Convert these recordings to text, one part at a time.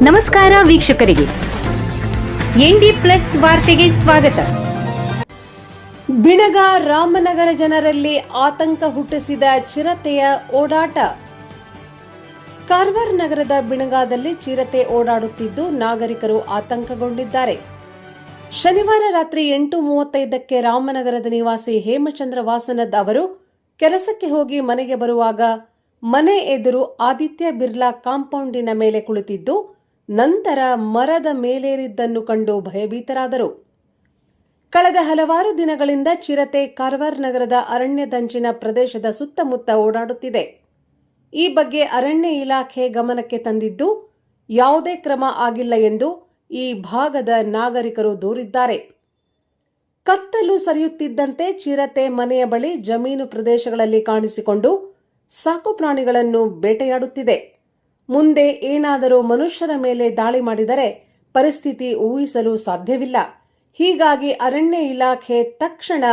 ನಮಸ್ಕಾರ ವೀಕ್ಷಕರಿಗೆ. ND plus ವಾರ್ತೆಗೆ ಸ್ವಾಗತ. ಬಿಣಗ ರಾಮನಗರ ಜನರಲ್ಲಿ ಆತಂಕ ಹುಟ್ಟಿಸಿದ ಚಿರತೆಯ ಓಡಾಟ. ಕಾರವಾರ ನಗರದ ಬಿಣಗಾದಲ್ಲಿ ಚಿರತೆ ಓಡಾಡುತ್ತಿದ್ದು ನಾಗರಿಕರು ಆತಂಕಗೊಂಡಿದ್ದಾರೆ. ಶನಿವಾರ ರಾತ್ರಿ ಎಂಟು ಮೂವತ್ತೈದಕ್ಕೆ ರಾಮನಗರದ ನಿವಾಸಿ ಹೇಮಚಂದ್ರ ವಾಸನದ್ ಅವರು ಕೆಲಸಕ್ಕೆ ಹೋಗಿ ಮನೆಗೆ ಬರುವಾಗ ಮನೆ ಎದುರು ಆದಿತ್ಯ ಬಿರ್ಲಾ ಕಾಂಪೌಂಡಿನ ಮೇಲೆ ಕುಳಿತಿದ್ದು ನಂತರ ಮರದ ಮೇಲೇರಿದ್ದನ್ನು ಕಂಡು ಭಯಭೀತರಾದರು. ಕಳೆದ ಹಲವಾರು ದಿನಗಳಿಂದ ಚಿರತೆ ಕಾರ್ವಾರ್ ನಗರದ ಅರಣ್ಯದಂಚಿನ ಪ್ರದೇಶದ ಸುತ್ತಮುತ್ತ ಓಡಾಡುತ್ತಿದೆ. ಈ ಬಗ್ಗೆ ಅರಣ್ಯ ಇಲಾಖೆ ಗಮನಕ್ಕೆ ತಂದಿದ್ದು, ಯಾವುದೇ ಕ್ರಮ ಆಗಿಲ್ಲ ಎಂದು ಈ ಭಾಗದ ನಾಗರಿಕರು ದೂರಿದ್ದಾರೆ. ಕತ್ತಲು ಸರಿಯುತ್ತಿದ್ದಂತೆ ಚಿರತೆ ಮನೆಯ ಬಳಿ ಜಮೀನು ಪ್ರದೇಶಗಳಲ್ಲಿ ಕಾಣಿಸಿಕೊಂಡು ಸಾಕು ಪ್ರಾಣಿಗಳನ್ನು ಬೇಟೆಯಾಡುತ್ತಿದೆ. ಮುಂದೆ ಏನಾದರೂ ಮನುಷ್ಯರ ಮೇಲೆ ದಾಳಿ ಮಾಡಿದರೆ ಪರಿಸ್ಥಿತಿ ಊಹಿಸಲು ಸಾಧ್ಯವಿಲ್ಲ. ಹೀಗಾಗಿ ಅರಣ್ಯ ಇಲಾಖೆ ತಕ್ಷಣ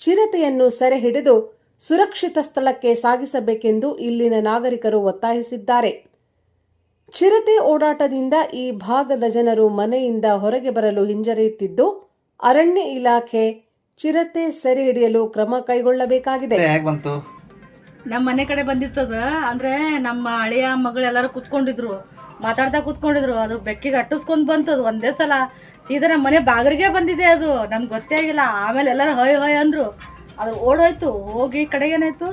ಚಿರತೆಯನ್ನು ಸೆರೆ ಹಿಡಿದು ಸುರಕ್ಷಿತ ಸ್ಥಳಕ್ಕೆ ಸಾಗಿಸಬೇಕೆಂದು ಇಲ್ಲಿನ ನಾಗರಿಕರು ಒತ್ತಾಯಿಸಿದ್ದಾರೆ. ಚಿರತೆ ಓಡಾಟದಿಂದ ಈ ಭಾಗದ ಜನರು ಮನೆಯಿಂದ ಹೊರಗೆ ಬರಲು ಹಿಂಜರಿಯುತ್ತಿದ್ದು, ಅರಣ್ಯ ಇಲಾಖೆ ಚಿರತೆ ಸೆರೆ ಹಿಡಿಯಲು ಕ್ರಮ ಕೈಗೊಳ್ಳಬೇಕಾಗಿದೆ. ನಮ್ಮ ಮನೆ ಕಡೆ ಬಂದಿತ್ತದ, ಅಂದ್ರೆ ನಮ್ಮ ಅಳಿಯ ಮಗಳು ಎಲ್ಲರೂ ಕುತ್ಕೊಂಡಿದ್ರು. ಮಾತಾಡ್ತಾ ಕುತ್ಕೊಂಡಿದ್ರು, ಅದು ಬೆಕ್ಕಿಗೆ ಅಟ್ಟಿಸ್ಕೊಂಡ್ ಬಂತದ, ಒಂದೇ ಸಲ. ಸೀದಾ ನಮ್ಮ ಮನೆ ಬಾಗಿಲಿಗೆ ಬಂದಿದೆ ಅದು, ನಮ್ಗೆ ಗೊತ್ತೇ ಆಗಿಲ್ಲ. ಆಮೇಲೆ ಎಲ್ಲರೂ ಹೊಯ್ ಹೊಯ್ ಅಂದರು. ಅದು ಓಡೋಯ್ತು, ಹೋಗಿ ಕಡೆಗೇನಾಯ್ತು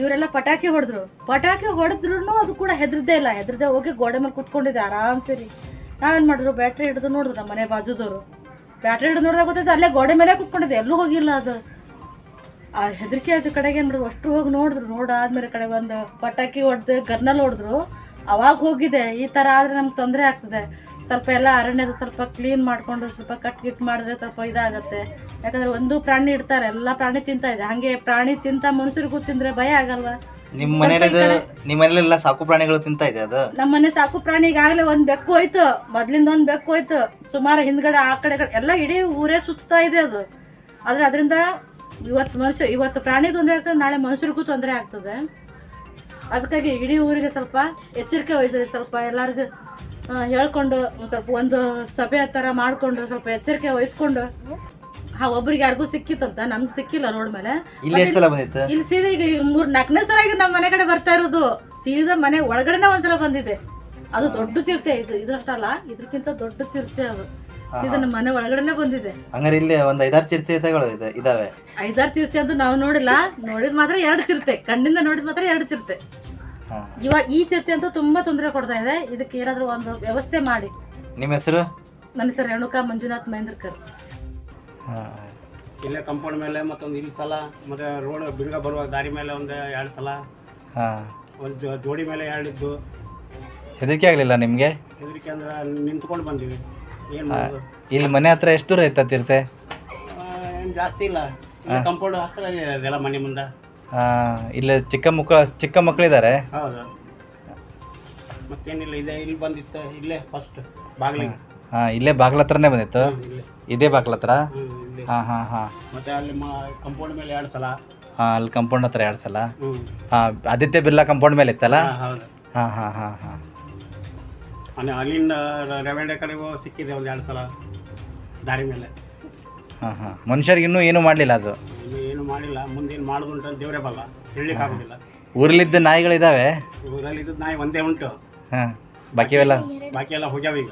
ಇವರೆಲ್ಲ ಪಟಾಕಿ ಹೊಡೆದ್ರು. ಪಟಾಕಿ ಹೊಡೆದ್ರು ಅದು ಕೂಡ ಹೆದರ್ದೇ ಇಲ್ಲ, ಹೆದರ್ದೆ ಹೋಗಿ ಗೋಡೆ ಮೇಲೆ ಕುತ್ಕೊಂಡಿದ್ದೆ ಆರಾಮ್ ಸರಿ. ನಾವೇನ್ ಮಾಡಿದ್ರು? ಬ್ಯಾಟ್ರಿ ಹಿಡಿದು ನೋಡಿದ್ರು ನಮ್ಮ ಮನೆ ಬಾಜುದವರು. ಬ್ಯಾಟ್ರಿ ಹಿಡಿದು ನೋಡಿದಾಗ ಗೊತ್ತಾಯ್ತು, ಅಲ್ಲೇ ಗೋಡೆ ಮೇಲೆ ಕುತ್ಕೊಂಡಿದ್ದೆ ಎಲ್ಲೂ ಹೋಗಿಲ್ಲ ಅದು. ಆ ಹೆದರಿಕೆ ಆದ ಕಡೆಗೆ ಏನು ಮಾಡಿದ್ರು ಅಷ್ಟು ಹೋಗಿ ನೋಡಿದ್ರು ನೋಡಾದ್ಮೇಲೆ ಕಡೆ ಒಂದು ಪಟಾಕಿ ಹೊಡೆದು ಗರ್ನಲ್ಲಿ ಹೊಡೆದ್ರು. ಅವಾಗ ಹೋಗಿದೆ ಈ ಥರ ಆದರೆ ನಮ್ಗೆ ತೊಂದರೆ ಆಗ್ತದೆ. ಸ್ವಲ್ಪ ಎಲ್ಲ ಅರಣ್ಯದ ಸ್ವಲ್ಪ ಕ್ಲೀನ್ ಮಾಡ್ಕೊಂಡು ಸ್ವಲ್ಪ ಕಟ್ ಗಿಟ್ ಮಾಡಿದ್ರೆ ಸ್ವಲ್ಪ ಇದಾಗುತ್ತೆ. ಯಾಕಂದ್ರೆ ಒಂದು ಪ್ರಾಣಿ ಇಡ್ತಾರೆ ಎಲ್ಲ ಪ್ರಾಣಿ ತಿಂತಾ ಇದೆ. ಹಂಗೆ ಪ್ರಾಣಿ ತಿಂತ ಮನುಷ್ಯರಿಗೂ ತಿಂದ್ರೆ ಭಯ ಆಗಲ್ವಾ? ನಿಮ್ಮ ಮನೇಲಿದು ನಿಮ್ಮ ಮನೇಲೆಲ್ಲ ಸಾಕು ಪ್ರಾಣಿಗಳು ತಿಂತ ಇದೆ ಅದು? ನಮ್ಮ ಮನೆ ಸಾಕು ಪ್ರಾಣಿ ಈಗಾಗಲೇ ಒಂದ್ ಬೆಕ್ಕು ಹೋಯ್ತು. ಮೊದ್ಲಿಂದ ಒಂದ್ ಬೆಕ್ಕು ಹೋಯ್ತು. ಸುಮಾರು ಹಿಂದ್ಗಡೆ ಆ ಕಡೆ ಎಲ್ಲ ಇಡೀ ಊರೇ ಸುತ್ತಾ ಇದೆ ಅದು. ಆದ್ರೆ ಅದರಿಂದ ಇವತ್ತು ಮನುಷ್ಯ ಇವತ್ತು ಪ್ರಾಣಿ ತೊಂದರೆ ಆಗ್ತದೆ ನಾಳೆ ಮನುಷ್ಯರಿಗೂ ತೊಂದರೆ ಆಗ್ತದೆ. ಅದಕ್ಕಾಗಿ ಇಡೀ ಊರಿಗೆ ಸ್ವಲ್ಪ ಎಚ್ಚರಿಕೆ ವಹಿಸಿದೆ ಸ್ವಲ್ಪ ಎಲ್ಲರಿಗೂ ಹೇಳ್ಕೊಂಡು ಸ್ವಲ್ಪ ಒಂದು ಸಭೆ ಥರ ಮಾಡಿಕೊಂಡು ಸ್ವಲ್ಪ ಎಚ್ಚರಿಕೆ ವಹಿಸ್ಕೊಂಡು ಹಾ ಒಬ್ರಿಗೆ ಯಾರಿಗೂ ಸಿಕ್ಕಿತ್ತಂತ ನಮ್ಗೆ ಸಿಕ್ಕಿಲ್ಲ ರೋಡ್ ಮೇಲೆ. ಇಲ್ಲಿ ಸೀದಾ ಈಗ ಮೂರ್ ನಾಲ್ಕನೇ ಸಲ ಈಗ ನಮ್ಮ ಮನೆ ಕಡೆ ಬರ್ತಾ ಇರೋದು. ಸೀದಾ ಮನೆ ಒಳಗಡೆನೆ ಒಂದ್ಸಲ ಬಂದಿದೆ. ಅದು ದೊಡ್ಡ ಚಿರತೆ ಇದು ಇದಷ್ಟಲ್ಲ ಇದಕ್ಕಿಂತ ದೊಡ್ಡ ಚಿರತೆ ಅದು. ಸೀದಾ ನಮ್ಮ ಮನೆ ಒಳಗಡೆನೆ ಬಂದಿದೆ. ಹಂಗಾರೆ ಇಲ್ಲಿ ಒಂದು ಐದಾರು ಚಿರತೆಗಳು ಇದೆ ಇದಾವೆ. ಐದಾರು ಚಿರತೆ ಅಂತ ನಾವು ನೋಡಿಲ್ಲ ನೋಡಿದ್ ಮಾತ್ರ ಎರಡು ಚಿರತೆ. ಕಣ್ಣಿಂದ ನೋಡಿದ್ ಮಾತ್ರ ಎರಡು ಚಿರತೆ. ಹಾ. ಇವಾಗ ಈ ಚಿರತೆ ಅಂತೂ ತುಂಬಾ ತೊಂದರೆ ಕೊಡ್ತಾ ಇದೆ. ಇದಕ್ಕೆ ಏನಾದ್ರೂ ಒಂದು ವ್ಯವಸ್ಥೆ ಮಾಡಿ. ನಿಮ್ಮ ಹೆಸರು? ನನ್ನ ಹೆಸರು ರೇಣುಕಾ ಮಂಜುನಾಥ್ ಮಹೇಂದ್ರಕರ್. ಹಾಂ. ಇಲ್ಲೇ ಕಂಪೌಂಡ್ ಮೇಲೆ ಮತ್ತೊಂದು ಇಲ್ಲಿ ಸಲ ಮತ್ತೆ ರೋಡ್ ಬಿರುಗ ಬರುವ ದಾರಿ ಮೇಲೆ ಒಂದು ಎರಡು ಸಲ. ಹಾಂ. ಒಂದು ಜೋಡಿ ಮೇಲೆ ಎರಡು ಇದ್ದು ಹೆದರಿಕೆ ಆಗಲಿಲ್ಲ ನಿಮಗೆ? ಹೆದರಿಕೆ ಅಂದ್ರೆ ನಿಂತ್ಕೊಂಡು ಬಂದೀವಿ. ಇಲ್ಲಿ ಮನೆ ಹತ್ರ ಎಷ್ಟು ದೂರ ಇತ್ತ ಚಿರತೆ ಏನು ಜಾಸ್ತಿ ಇಲ್ಲ. ಕಂಪೌಂಡ್ ಹತ್ರ ಇದೆ ಮನೆ ಮುಂದೆ. ಇಲ್ಲಿ ಚಿಕ್ಕ ಮಕ್ಕ ಚಿಕ್ಕ ಮಕ್ಕಳಿದ್ದಾರೆ ಹೌದು. ಮತ್ತೇನಿಲ್ಲ ಇದೆ ಇಲ್ಲಿ ಬಂದಿತ್ತು ಇಲ್ಲೇ ಫಸ್ಟ್ ಬಾಗಿಲಿಗೆ. ಹಾಂ ಇಲ್ಲೇ ಬಾಗ್ಲ ಹತ್ರನೇ ಬಂದಿತ್ತು? ಇದೇ ಬಾಗ್ಲ ಹತ್ರ? ಹಾಂ ಹಾಂ ಹಾಂ. ಮತ್ತೆ ಅಲ್ಲಿ ಕಂಪೌಂಡ್ ಮೇಲೆ ಎರಡು ಸಲ. ಹಾಂ ಅಲ್ಲಿ ಕಂಪೌಂಡ್ ಹತ್ರ ಎರಡು ಸಲ. ಹಾಂ ಆದಿತ್ಯ ಬಿರ್ಲಾ ಕಂಪೌಂಡ್ ಮೇಲೆ ಇತ್ತಲ್ಲ ಹಾಂ ಹಾಂ ಹಾಂ ಹಾಂ. ಅಲ್ಲಿ ಅಲ್ಲಿಂದ ಕಡೆಗೂ ಸಿಕ್ಕಿದೆ ಒಂದು ಎರಡು ಸಲ ದಾರಿ ಮೇಲೆ. ಹಾಂ ಹಾಂ. ಮನುಷ್ಯರಿಗೆ ಇನ್ನೂ ಏನೂ ಮಾಡಲಿಲ್ಲ ಅದು? ಇನ್ನು ಏನು ಮಾಡಿಲ್ಲ. ಮುಂದೇನು ಮಾಡೋದುಂಟು ಅಂತ ದೇವರೇ ಬಲ್ಲ. ಹೇಳಲಿಕ್ಕೆ ಆಗೋದಿಲ್ಲ. ಊರಲ್ಲಿದ್ದ ನಾಯಿಗಳಿದ್ದಾವೆ ಊರಲ್ಲಿ ಇದ್ದದ್ದು ನಾಯಿ ಒಂದೇ ಉಂಟು. ಹಾಂ. ಎಲ್ಲ ಬಾಕಿ ಎಲ್ಲ ಹೋಗ್ಯಾವ ಈಗ.